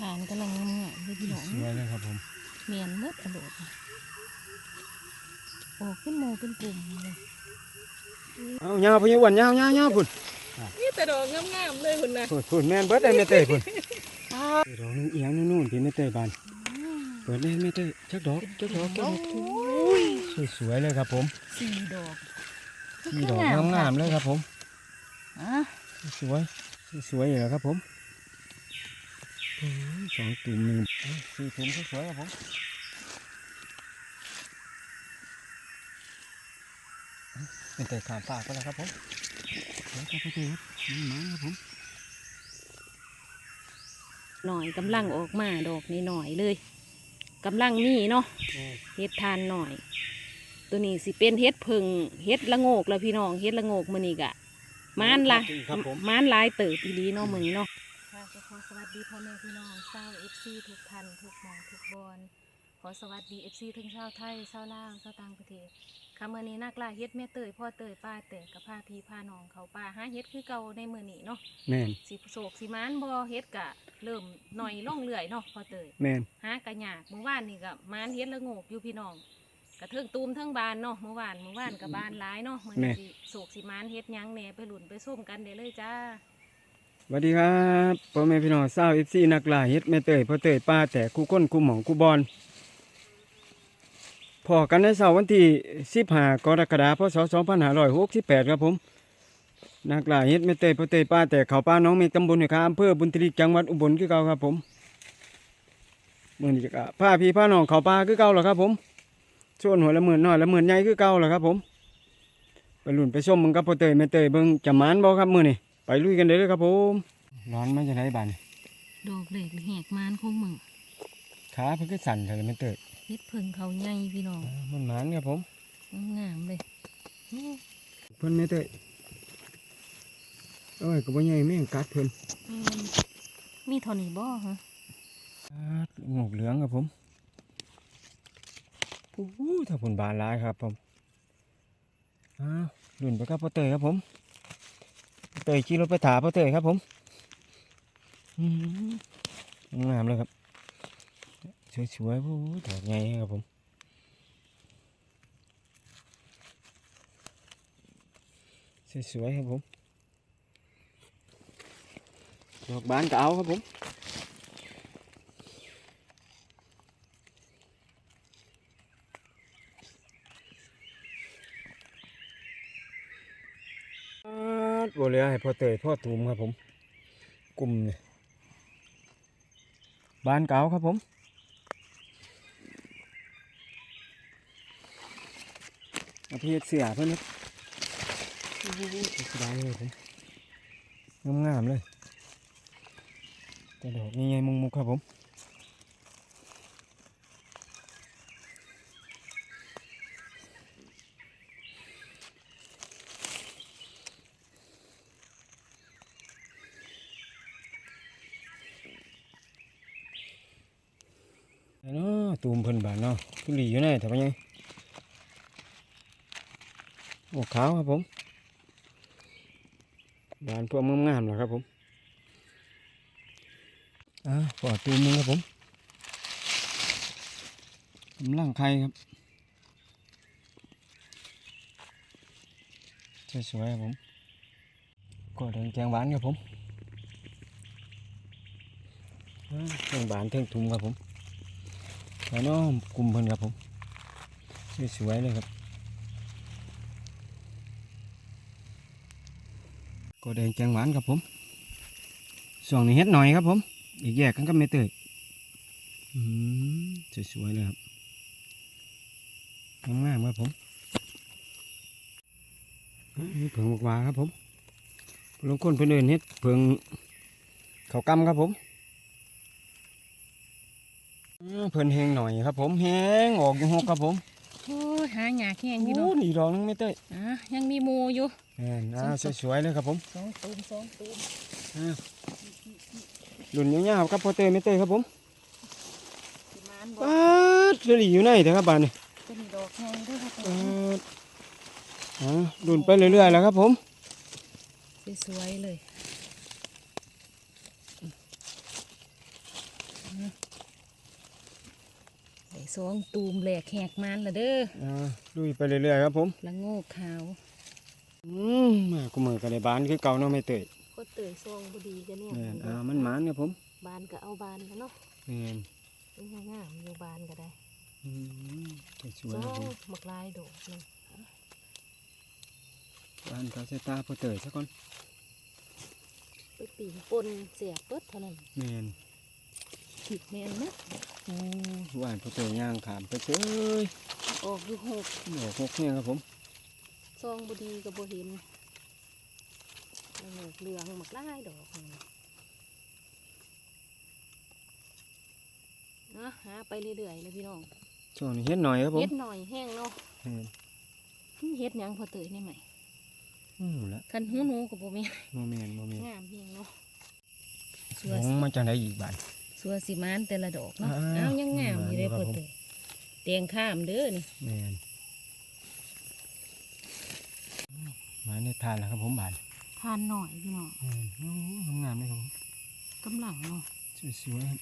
ฐานกำลังงามๆเลยพี่น้องสวยเลยครับผมเมียนมืดอโลดออกขึ้นโมเป็นกลุ่มเลยเอายาวพะยอ้วนยาวยาวยาวพุ่นนี่แต่ดอกงามๆเลยคุณนะพุ่นพุ่นแม่นเบิดได้แม่เต้ยพุ่นดอกนึงเอียงนู่นๆพี่แม่เต้ยบานเปิดเลยแม่เต้ยจักดอกจักดอกจักดอกสวยๆเลยครับผมสี่ดอกมีดอกงามๆเลยครับผมอะสวยสวยๆเลยครับผมโอ้ย สองตุ่มหนึ่งเอาสี่ตุ่มสวยๆครับผมเป็นแต่ขามปากก็แล้วครับผมเดี๋ยวจะไปเจอครับนี่มาครับผมหน่อยกำลังออกมาดอกนี้หน่อยเลยกำลังมีเนาะเฮ็ดทานหน่อย ตัวนี้สิเป็นเฮ็ดผึ่งเฮ็ดละโงกแล้วพี่น้องเฮ็ดละโงกมื้อนี้กะมานละครับผมมานหลายเติบอีหลีเนาะมื้อนี้เนาะค่ะก็ขอสวัส ดีพ่อแม่พี่น้องชาว FC ทุกท่านทุกหมองทุกบอนขอสวัสดี FC ทั้งชาวไทยชาวลาวชาวต่างประเทศค่ะมื้อนี้นักล่าเฮ็ดแม่เตยพ่อเตยป้าเตยกับพาพี่พาน้องเขาป่าหาเฮ็ดคือเก่าในมื้อนี้เนาะแม่นสิโศกสิมานบ่เฮ็ดกะเริ่มหน่อยล่องเลื่อยเนาะพ่อเตยแม่นหากะยากเมื่อวานนี่ก็มานเฮ็ดละโงกอยู่พี่น้องกระเทิงตูมเทิงบานเนาะเมื่อวานเมื่อวานกับบานหลายเนาะมื้อนี้สิโศกสิมานเฮ็ดหยังแหน่ไปหลุนไปส้มกันได้เลยจ้า สวัสดีครับพ่อแม่พี่น้องสาวเอฟซีนักล่าเฮ็ดแม่เตยพ่อเตยป้าแต่คู่ก้นคู่หมองคู่บอลพอกันในเสาร์วันที่15กรกฎาคมพศ2568ครับผมนักล่าเฮ็ดแม่เตยพ่อเตยป้าแต่เขาป้าน้องเมฆตำบลหนอครับอำเภอบุญทลีจังหวัดอุบลคือเก่าครับผมมื้อนี้ก็พาพี่พาน้องเขาป้าคือเก่าแล้วครับผมส่วนหัวละหมื่นน้อยละหมื่นใหญ่คือเก่าแล้วครับผมไปลุ่นไปส้มมึงกับพ่อเตยแม่เตยเบิ่งจะมานบ่ครับมื้อนี้ ไปลุยกันเลยครับผมร้อนมาจะได้บันดอกเล็กแหกมานคงมึงขาเพิ่งก็สั่นเลยมันเติดเฮ็ดเพิ่งเขาใหญ่พี่น้องมันหมานครับผมงามเลยโอ้เพิ่นไม่เติดเอ้ยก็บ่ใหญ่แม่งกัดเพิ่นมีมีเท่านี้บ่ฮะกัดงอกเหลืองครับผมโอ้โหถ้าผลบานหลายครับผมอ้าวลุ่นไปครับพ่อเตยครับผมพ่อ เตยขี่รถไปถาพ่อเตยครับผมงามเลยครับสวยๆโอ้โหดอกใหญ่ครับผมสวยๆครับผมดอกบานก็เอาครับผมอ่าบัวเรือให้พ่อเตยพ่อตูมครับผม กลุ่มเนี่ยบานเก่าครับผมอาพี่เสียเพื่อนครับโอ้โหสบายเลยผมงามๆเลยแต่ดอกนี่ไงมุงมุกครับผมไอ้เนาะ ตูมเพิ่นบานเนาะคือหลีอยู่ไหนแต่ว่าไงโอ้ขาวครับผมบานพวกงามๆเหรอครับผมอ่าปอดตูมนึงครับผมกำลังไข่ครับสวยๆครับผมกอดแดงแจงหวานครับผมอ่าเทิงบานเทิงทุ่มครับผม แล้วน้องกลุ่มเพิ่นครับผมสวยๆเลยครับ ก็แดงแจงหวานครับผมส่วนนี้เฮ็ดหน่อยครับผม อีกแยกกันก็ไม่เตยอืมสวยๆเลยครับงามๆครับผมเผิงบกวาครับผมลงคนเพื่นเดินเฮ็ดเผิงเขากำครับผม เพิ่นแหงหน่อยครับ ผมแหงออกอยู่หกครับผมโอ้ยหาหยากแห้งพี่น้โอ้องนี่ดอกนึงไม่เตยอะยังมีหมูอยู่แม่นอ่าสวยๆเลยครับผมสองตูมสองตูมหลุนยาวๆครับพอเตยไม่เตยครับผมสิมานบ่ป้าดเสลีอยู่ไหนแต่ครับบ้านนี่จะมีดอกแห้งด้วยครับป้าดอ่าหลุนไปเรื่อยๆแล้วครับผมสวยๆเลย สองตูมแหลกแหกมันละเด้ออ่าลุยไปเรื่อยๆครับผมละโงกขาวอืมมากูมือกันในบ้านคือเก่าเนาะไม่เตยก็เตยซองบดีกันเนี่ยแม่นอ่ามันหมานครับผมบานก็เอาบานกันเนาะแม่นมันงามๆอยู่บานก็ได้อืมสวยซๆครับอผงมหมักลายโดดนึงบ้านเขาใส่ตาพอเตยซะก่อนไปปีนปนเสียเปิดเท่านั้นแม่น ผิดแม่นนะโอ้หวานพอเตยย่างขามไปเฉยออกอยู่หกดอกหกเนี่ยครับผมซองบดีกับโบเห็นละโงกเหลืองหมักลายดอกนี่นะหาไปเรื่อยๆเลยพี่น้องช่วงนี้เฮ็ดหน่อยครับผมเฮ็ดหน่อยแห้งเนาะแม่นเฮ็ดหยังพอเตยนี่ใหม่อืมละคันหูหนูกับโบแม่นโมเมนโมเมนงามเพียงเนาะสัหวลงมาจากไหนอีกบ้าน สัวสิมานแต่ละดอกเนาะอ่าเอายังงามอยู่เลยครัพบอผมเตยเตียงข้ามเด้อนี่แม่นมาในทานแล้วครับผมบ้านทานหน่อยพี่น้องแม่นโอ้งามๆเลยครับผมกำลังเนาะสวยๆครับ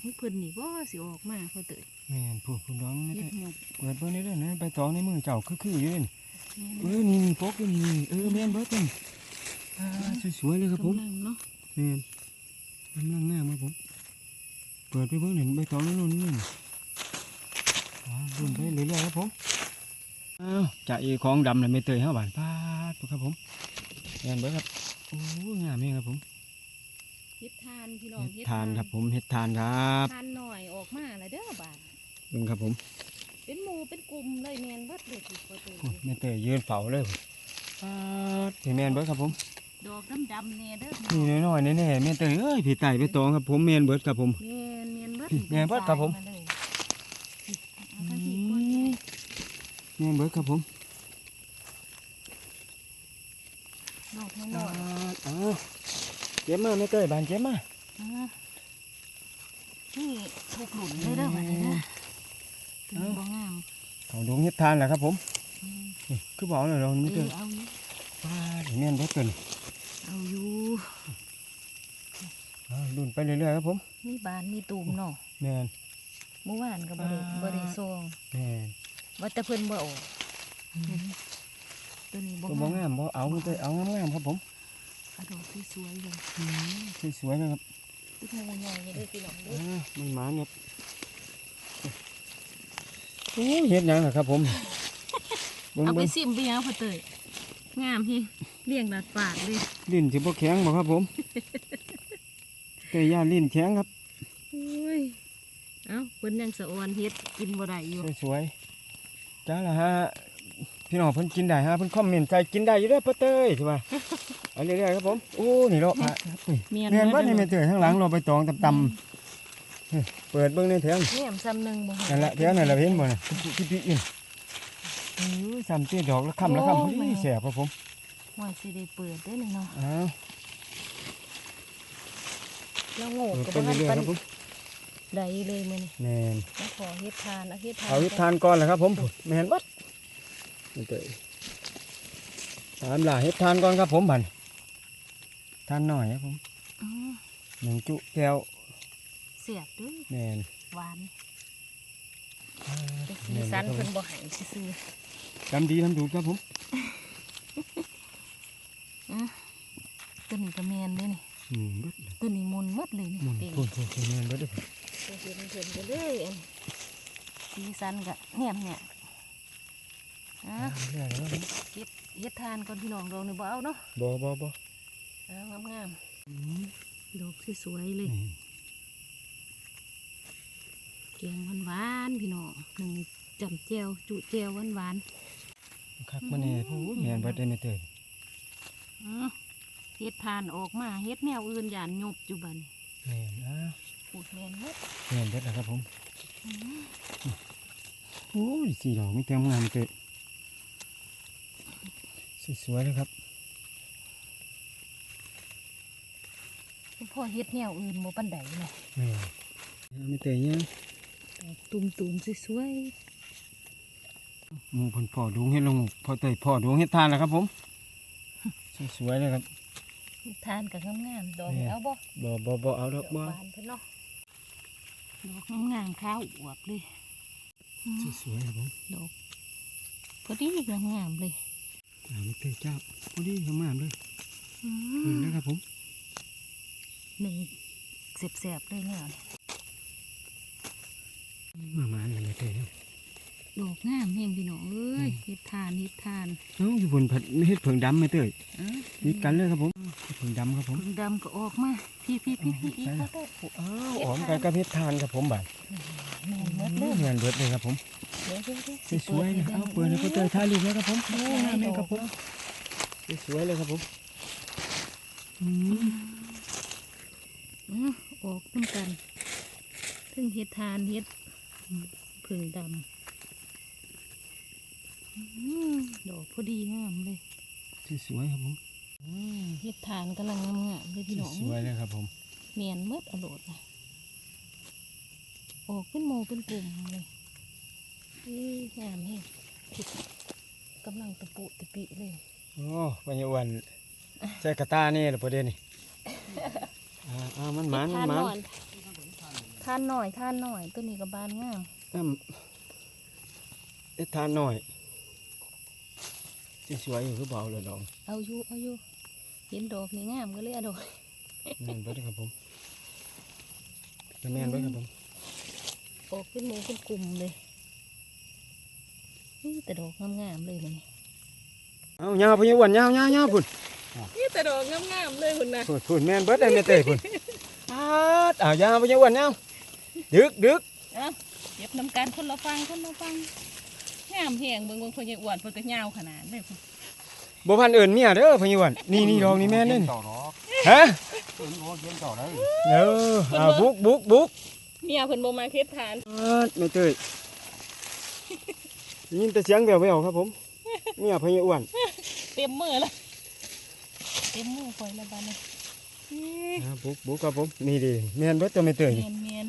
มันเพิ่นนี่บ่สิออกมาพอเตยแม่นพูดพูดร้องนี่เฮ็ดได้หมกเปิดเบิ่งได้เด้อนะใบตองในมือเจ้าคือๆอยู่นี่แม่นเออนี่นี่ปกอยู่นี่นี่เออแม่นเบิดนี่อ่า สวยๆเลยครับผมกำลังเนาะแม่นกำลังงามครับผม เปิดไปเบิ่งเห็นใบตองในนู่นนี่อ่ารุ่นไปเรื่อยๆครับผมอ้าวจ่าเอของดำเลยไม่เตยเฮาบ้านพาดครับผมแม่นเบิดครับโอ้งามแม่งครับผมเฮ็ดทานพี่น้องเฮ็ดทานครับผมเฮ็ดทานครับทานหน่อยออกมาแล้วเด้อบาดเบิ่งครับผม เป็นหมู่เป็นกลุ่มเลยแม่นเบิดเลยพี่พอเตยโอ้ยแม่เตยยืนเฝ้าเลยปาดนี่แม่นเบิดครับผม ดอกดำๆแน่เด้อพี่นี่น้อยๆแน่ๆแม่เตยเอ้ยพี่ไต่ไปตองครับผมแม่นเบิดครับผมแม่นแม่นเบิดแม่นเบิดครับผมาเลยเอาทั้งที่ก้นเลยแม่นเบิดครับผมดอกน้ปาอยดอ้าวเจ็บมาแม่เตยบานเจ็บมาๆอ่านี่ถูกหลุนเลยเด้อบัดนี้เด้อถึงบ่งามเขาดงเฮ็ดทานแหละครับผมอืมนี่คือบอกเลยเราเอไม่เตอยเอาอยู่ปาดแม่นเบิดเกิน เอาอยู่อ้าวรุ่นไปเรื่อยๆครับผมมีบานมีตูมเนาะแม่นเมื่อวานก็บ่ได้อ่าบ่ได้ซองแม่นว่าแต่เพิ่นบ่ออกตัวนี้บ่ก็บ่งามงามบ่เอาแม่เตยเอางามๆครับผมกระดอกสวยๆเลยสวยๆนะครับอีกหมู่ใหญ่เด้อพี่น้องเด้ออ่ามันหมานครับโอ้ยเฮ็ดหยังล่ะครับผมเบิ่งเอาไปเบิ่งซิมไปยังพ่อเตยงามฮิเลี้ยงดัดปากเลย ลิ้นสิบ่แข็งบ่ครับผมเตยย่านลิ้นแข็งครับโอ้ยเอ้าเพิ่นยังสะออนเฮ็ดกินบ่ได้อยู่สวยๆจ้าละฮะพี่น้องเพิ่นกินได้ฮะเพิ่นคอมเมนต์ใจกินได้อยู่เด้อป้าเต้ยใช่ป่ะเอาเรื่อยๆครับผมโอ้นี่เนาะพระอุ้ยเมียนแม่นว่าเด้นี่อแม่เต้ยข้างหลังเราไปตองตำๆเฮ้ยเปิดเบิ่งในแถวนี่แม่มซ้ำหนึงบ่นั่นละแถวนั่นละเห็นบ่น่ะพี่พี่อินเออซ้ำเตี้ยดอกละคำละคำพอดีแสบครับผม ว่าสิได้เปิดได้อนี่เนาะอ้าวแล้วโง่เปิดก็ไปบ่ทันเรื่อยปัๆนครับผมใดเลยมื้อนี้แม่นมาขอเฮ็ดทานเอาเฮ็ดทานเอาวิทานก่อนแหละครับ ผมแม่นบัดนี่เต้ยตามล่าเฮ็ดทานก่อนครับผมบัดทานหน่อยครับผมอ๋อหนึ่งจุแก้วเสียบเด้อแม่นหวานอ่าแต่สีแม่นสันครับผเพิ่มนบ่ให้ซื่อทำดีทำถูกครับผมๆอะ ตัวนี้ก็แม่นเด้อนี่อืมเบิดเลยตัวนี้มนต์หมดเลยนี่หมุนเต็งพูนพูนพูนแม่นเบิดเลยตัวเห็นเพิ่นก็เลยอันสีสันก็แหมเนี่ยอะเรื่อยๆแล้วนะเฮ็ดเฮ็ดทานก่อนพี่น้องดอกนี่บ่เอาเนาะบ่บ่บ่เอางามอืมๆดอกสวยๆเลยนี่แกงหวานๆพี่น้องหนึ่งจำแจ่วจุแจ่วหวานคักมาแน่พูดแม่นเบิดได้ไม่เตยๆอะ เฮ็ดทานออกมาเฮ็ดแนวอื่นย่านยบอยู่บัดนี้แม่นอะพูดแม่นหมดแม่นเบิดแล้วครับผมโอ้ยสีดอกไม่เต็มงามไม่เตยสวยๆเลยครับพ่อเฮ็ดแนวอื่นบ่ปานใดเนาะแม่นไม่เตยเนี่ยตุ่มๆสวยหมูเพิ่นพ่อดวงเฮ็ดลงพ่อเตยพ่อดวงเฮ็ดทานแล้วครับผม สวยๆเลยครับๆเฮ็ดทานก็งามๆดอกแม่นี่เอาบ่บ่บ่บ่เอาดอกบ่หวานเพิ่นเนาะดอกงามๆข้าวอวบเลยอืมสวยๆครับผมดอกพอดีงามๆเลยอ่าไม่เตยเจ้าพอดีงามๆเลยอืเห็นมแล้วครับผมหนึ่งแสบๆเลยเนี่ยมามาเลยไม่เตยเนาะ ดอกงามแห่งพี่น้องเอ้ยเฮ็ดทานเฮ็ดทานเอ้าอยู่บนผัดเฮ็ดเผิงดำไม่เตยอะมีกันเลยครับผมเฮ็ดเผิงดำครับผมผึ่งดำก็ออกมาพี่พี่พี่พี่อีกใช่แล้แล้ววอ้าวหอมกันกับเฮ็ดทานครับผมบ่ายแม่นหมดเลยเงินเบิดเลยครับผมเดี๋ยวเดี๋ยวเดี๋ยวสวยๆนะเอาเปิดเลยพ่อเตยถ่ายรูปแล้วครับผมโอ้งามเลยครับผมสวยๆเลยครับผมอืมอืมออกน้ำกันถึงเฮ็ดทานเฮ็ดผึ่งดำอืม ดอกพอดีงามเลยสวยๆครับผมอืมเฮ็ดทานกำลังงามๆเลยพี่น้องสวยๆเลยครับผมเมียนเมดอโลดนะออกเป็นโมเป็นกลุ่มเลยอื้องามแฮงผิดกำลังตะปุตะปิเลยโอ้ปัญญาวันใส่กระตานี่เหรอประเด็นนี่อ่าอ่ามันหมันมันหมันทานหน่อยทานหน่อยตัวนี้กับบานงามน้ำเอ็ดทานหน่อย สวยๆอยู่คือเบาเลยดอกเอาอยู่เอาอยู่เห็นดอกนี่งามก็เลยเอาดอกแม่นเบิดครับผมจะแม่นเบิดครับผมออกเป็นโมเป็นกลุ่มเลยนี่แต่ดอกงามๆเลยมันเอายาวพญาวันยาวยาวยาวพุ่นนี่แต่ดอกงามๆเลยคุณนะพุ่นพุ่นแม่นเบิดได้แม่เต้ยพุ่นอาดเอายาวพญาวันยาวดึกดึกเอาเก็บน้ำกันคนละฟังคนละฟัง งามแหงเบิ่งเบิ่งคนยังอ้วนเพิ่นก็ยาวขนาดเลยพุ่นบ่พันเอิ้นเมียเด้อพญาวันนี่นี่ดอกนี่แม่นเด้อนี่ต่อหรอกฮะเพิ่นโอ้เย็นต่อได้เด้อเอาบุกบุกบุกเมียเพิ่นบ่มาเฮ็ดทานอาดแม่เต้ยได้ยินแต่เสียงแววๆครับผมเมียพญาอ้วนเต็มมือละเต็มมือคอยละบาดนี้อ่าบุกบุกครับผมนี่ดิแม่นเบิดตัวแม่เต้ยเมีนี่ยนเมียน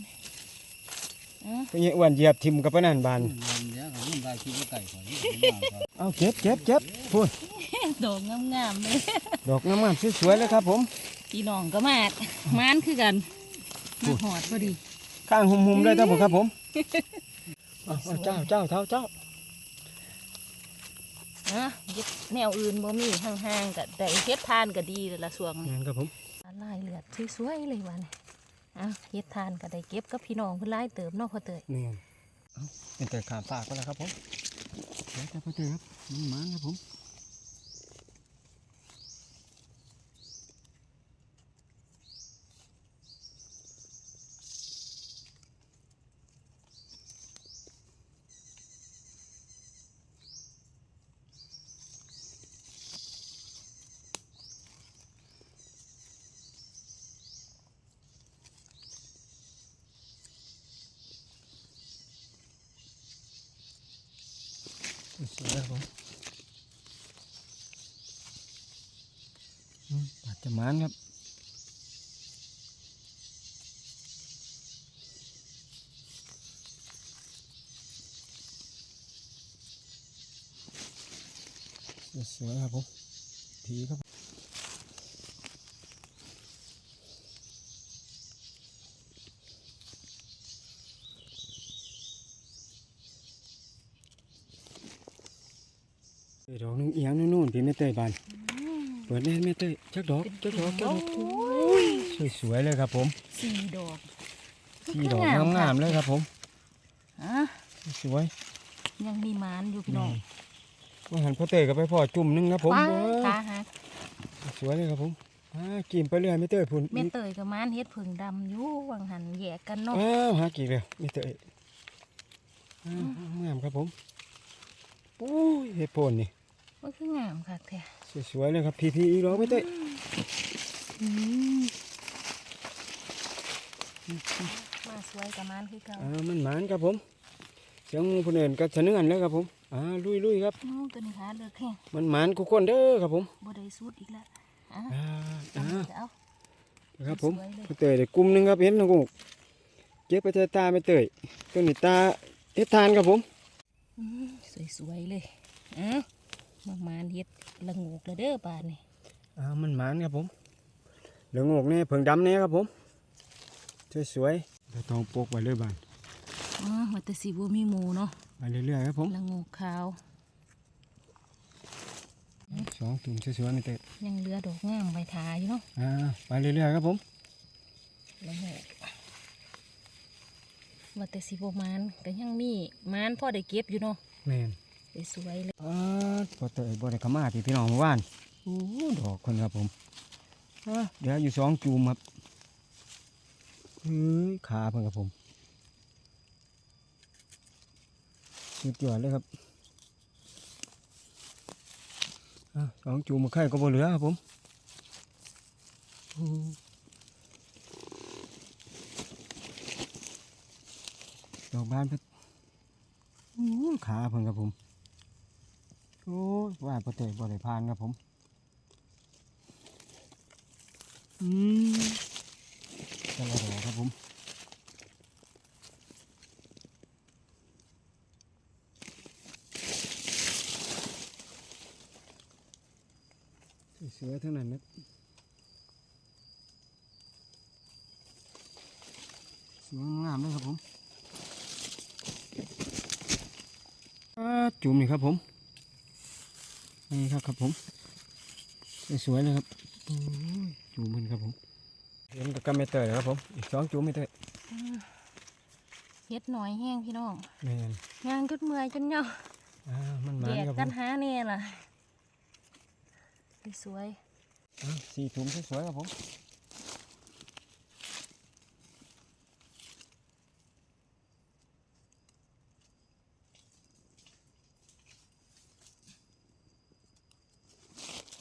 อะพญาอ้วนเหยียบทิ่มกับปานนั้นบาน มันเนี้ยมันได้คิดว่าไก่ข่อยนี่มันมาครับเอาเก็บเก็บเก็บพูดดอกงามๆเลยดอกงามๆสวยๆเลยครับผมพี่น้องก็มาดมานคือกันมาหอดพอดี ข้างหุ่มๆเลยครับผมครับผมเอาเอาเจ้าเจ้าเท้าเจ้านะยึดแนวอื่นบ่มีห่างๆก็แต่เฮ็ดทานก็ดีแล้วละส่วงนี้งานครับผมลายเลือดสวยๆเลยวันอะเฮ็ดทานก็ได้เก็บกับพี่น้องเพิ่นหลายเติมเนาะพ่อเตยนี่ไง เป็นแต่ขาฝากก็แล้วครับผมเดี๋ยวแต่พอเจอครับมันมันครับผม อาจจะมันครับสวยครับผมทีครับเอ้ยดอกนึงเอียงนู่นๆพี่แม่เตยบาน เปิดแน่แม่เต้ยจักดอกจักดอกจักดอกสวยๆเลยครับผมสี่ดอกที่ดอกงามๆเลยครับผมอะสวยยังมีหมานอยู่พี่น้องว่าหันพ่อเต้ยกับไปพ่อจุ่มหนึงนะผมว้าเว้ยขาหักสวยเลยครับผมอ่ากินไปเรื่อยไม่เต้ยพุ่นแม่เตยกับหมานเฮ็ดผึ่งดำอยู่วังหันแยกกันเนาะอ้าวหากี่เดียวไม่เต้ยอ้าวงามครับผมปุ้ยเห็ดโพนนี่ มันคืองามคักแท้สวยๆเลยครับพีพีอีกดอกไม่เต้ยอืมมาสวยกับหมานคือเก่าอ่ามันหมานครับผม เสียงผู้เอื่นก็ชะเนื่อนเลยครับผมอ่าลุยๆครับโอ้ตัวนี้ขาเลือกแห้งมันหมานกูคนเด้อครับผมบ่ได้สุดอีกแล้วอะอ่าอ่าจะเอาครับผมสวยเลยพ่อเต้ยได้กลุ่มหนึงครับเห็นนะกูเก็บไปเจอตาไม่เต้ยตัวนี้ตาเฮ็ดทานครับผมอืมสวยๆเลยอะ มามานเฮ็ดละงูกแล้วเด้อบานนี่อ่ามันหมานครับผมเหลืองอกนี่เผิงดำนี่ครับผมสวยๆเราต้องปกไว้เลยบ้านอ๋อว่าแต่สิบ่มีหมูเนาะไปเรื่อยๆครับผมละโงูขาวสองตุ่มสวยๆไม่เตะยังเหลือดอกงามใบทาอยู่เนาะอ่าไปเรื่อยๆครับผมละโงูว่าแต่สิบ่มานก็ยังมีมานพ่อได้เก็บอยู่เนาะแม่นได้ สวยเลยอ่าพอเตะบ่ได้ขมาพี่พี่น้องเมื่านโอ้ดอกคนครับผมเดี๋ยวอยู่สองจูมครับเฮ้ยขาเพิ่นครับผมสุดยอดเลยครับสองจูมมาไข่ก็บ่เหลือครับผมดอกบานเพิ่นโอ้ขาเพิ่นครับผม โอ้ยว่าปรเตะบริพานครับผม อืมกระโดดครับผมเสวยๆทั้งนั้นนะสวยงามเลยครับผมจุ่มนี่ครับผม นี่ครับครับผมสวยๆเลยครับโอ้ยจูบมันครับผมเห็นกับกำไม่เตยครับผมอีกสองจูบไม่เตยเฮ็ดหน่อยแห้งพี่น้องแม่นงานจนเมื่อยจนเหงาอ่ามันมาแยกครับผกันมหาแน่ล่ะสวยอ่าสี่ถุงสวยๆครับผม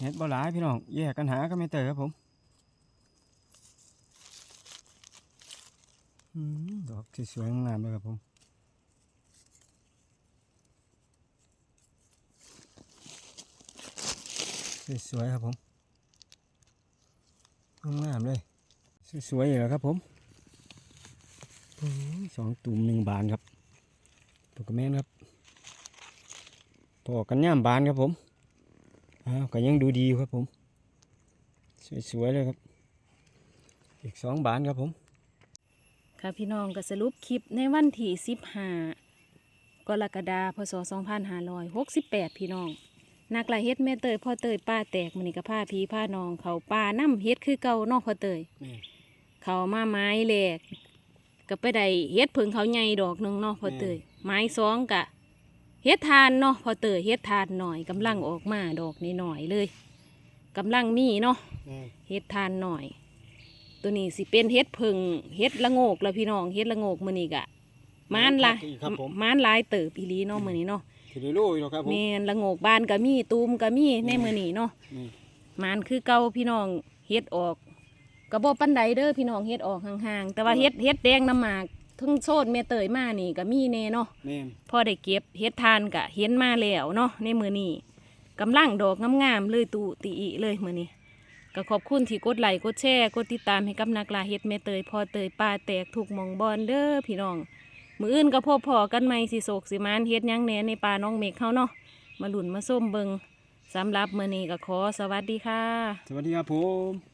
เห็ดบ่หลายพี่น้อง แยกกันหาก็ไม่เตยครับผมอืมดอกสวยงามเลยครับผมสวยๆครับผมงามเลย สวยๆอยู่แล้วครับผมสองตุ่มหนึ่งบานครับตัวกระแม่นครับพอกันย่ามบานครับผม อ้าวก็ยังดูดีอยู่ครับผม สวยๆเลยครับ อีกสองบานครับผม ค่ะพี่น้องก็สรุปคลิปในวันที่15กรกฎาคมพศ2568พี่น้องนักลายเฮ็ดแม่เตยพ่อเตยป้าแตกมันนี่ก็พาพี่พาน้อง เขาป่าน้ำเฮ็ดคือเก่าเนอกพ่อเตยเขามาไม้แหลกก็ไปได้เฮ็ดเพิงเขาใหญ่ดอกหนึงเนาะพ่อเตยไม้สองกะ เฮ็ดทานเนาะพ่อเตยเฮ็ดทานหน่อยกำลังออกมาดอกนี่หน่อยๆเลยกำลังมีเนาะเฮ็ดทานหน่อย ตัวนี้สิเป็นเฮ็ดเพิงเฮ็ดละโงกแล้วพี่น้องเฮ็ดละโงกมื้อนี้กะมานละครับผมมานหลายเติบอีหลีเนาะมื้อนี้เนาะถือรู้อยู่ครับผมแม่นละโงกบานก็มีตูมก็มีในมื้อนี้เนาะนี่มันคือเก่าพี่น้องเฮ็ดออกกระบอกปันไดเด้อพี่น้องเฮ็ดออกห่างๆแต่ว่าเฮ็ดเฮ็ดแดงน้ำหมาก ทึงโซดเมเตยมานี่ก็มีแน่เนาะแม่นพอได้เก็บเฮ็ดทานกะเห็นมาแล้วเนาะในมือนี้กำลังดอกงามๆเลยตูตีอีเลยมือนี้ก็ขอบคุณที่กดไลค์กดแชร์กดติดตามให้กับนักลาเฮ็ดเมเตยพอเตยปลาแตกถูกหมองบอลเด้อพี่น้อง มืออื่นก็พบพอกันใหม่สิโศกสิมานเฮ็ดหยังแหน่ในป่าน้องเมฆเขาเนาะมาหลุนมาส้มเบิงสำหรับมือนี้ก็ขอสวัสดีค่ะ สวัสดีครับผม